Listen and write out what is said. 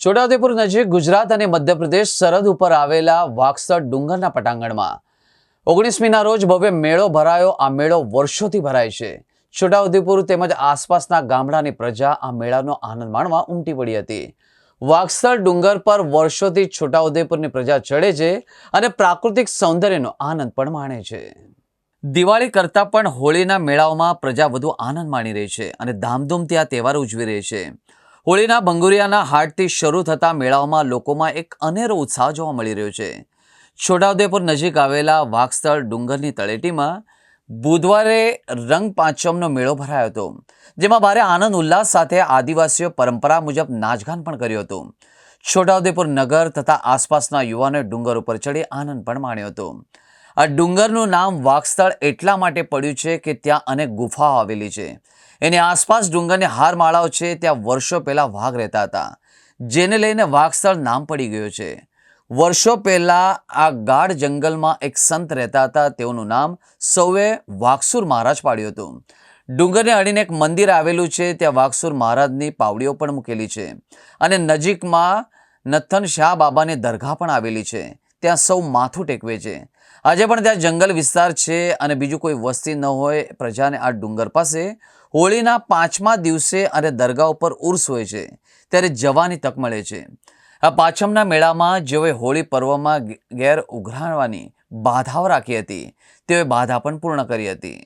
છોટાઉદેપુર નજીક ગુજરાત અને મધ્યપ્રદેશ સરહદ ઉપર આવેલા વાગસર ડુંગરના પટાંગણમાં ઓગણીસમીના રોજ ભવ્ય મેળો ભરાયો. આ મેળો વર્ષોથી ભરાય છે. છોટાઉદેપુર તેમજ આસપાસના ગામડાની પ્રજા આ મેળાનો આનંદ માણવા ઉમટી પડી હતી. વાગસર ડુંગર પર વર્ષોથી છોટાઉદેપુરની પ્રજા ચડે છે અને પ્રાકૃતિક સૌંદર્યનો આનંદ પણ માણે છે. દિવાળી કરતાં પણ હોળીના મેળાઓમાં પ્રજા વધુ આનંદ માણી રહી છે અને ધામધૂમથી આ તહેવાર ઉજવી રહી છે. હોળીના ભંગુરિયાના હાટથી શરૂ થતા મેળાઓમાં લોકોમાં એક અનેરો ઉત્સાહ જોવા મળી રહ્યો છે. છોટાઉદેપુર નજીક આવેલા વાઘસ્થળ ડુંગરની તળેટીમાં બુધવારે રંગ પાંચમનો મેળો ભરાયો હતો, જેમાં ભારે આનંદ, ઉલ્લાસ સાથે આદિવાસીઓ પરંપરા મુજબ નાચગાન પણ કર્યું હતું. છોટાઉદેપુર નગર તથા આસપાસના યુવાનોએ ડુંગર ઉપર ચડી આનંદ પણ માણ્યો હતો. આ ડુંગરનું નામ વાગસ્થળ એટલા માટે પડ્યું છે કે ત્યાં અનેક ગુફાઓ આવેલી છે. એની આસપાસ ડુંગરની હારમાળાઓ છે, ત્યાં વર્ષો પહેલાં વાઘ રહેતા હતા, જેને લઈને વાઘસ્થળ નામ પડી ગયું છે. વર્ષો પહેલાં આ ગાઢ જંગલમાં એક સંત રહેતા હતા, તેઓનું નામ સૌએ વાઘસુર મહારાજ પાડ્યું હતું. ડુંગરને અડીને એક મંદિર આવેલું છે, ત્યાં વાઘસુર મહારાજની પાવડીઓ પણ મૂકેલી છે. અને નજીકમાં નથન શાહ બાબાની દરગાહ પણ આવેલી છે. ત્યાં સૌ માથું ટેકવે છે. આજે પણ ત્યાં જંગલ વિસ્તાર છે અને બીજું કોઈ વસ્તી ન હોય, પ્રજાને આ ડુંગર પાસે હોળીના પાંચમા દિવસે અને દરગાહ ઉપર ઉર્સ હોય છે, ત્યારે જવાની તક મળે છે. આ પાછમના મેળામાં જેઓએ હોળી પર્વમાં ગેર ઉઘરાવાની બાધાઓ રાખી હતી, તેઓએ બાધા પણ પૂર્ણ કરી હતી.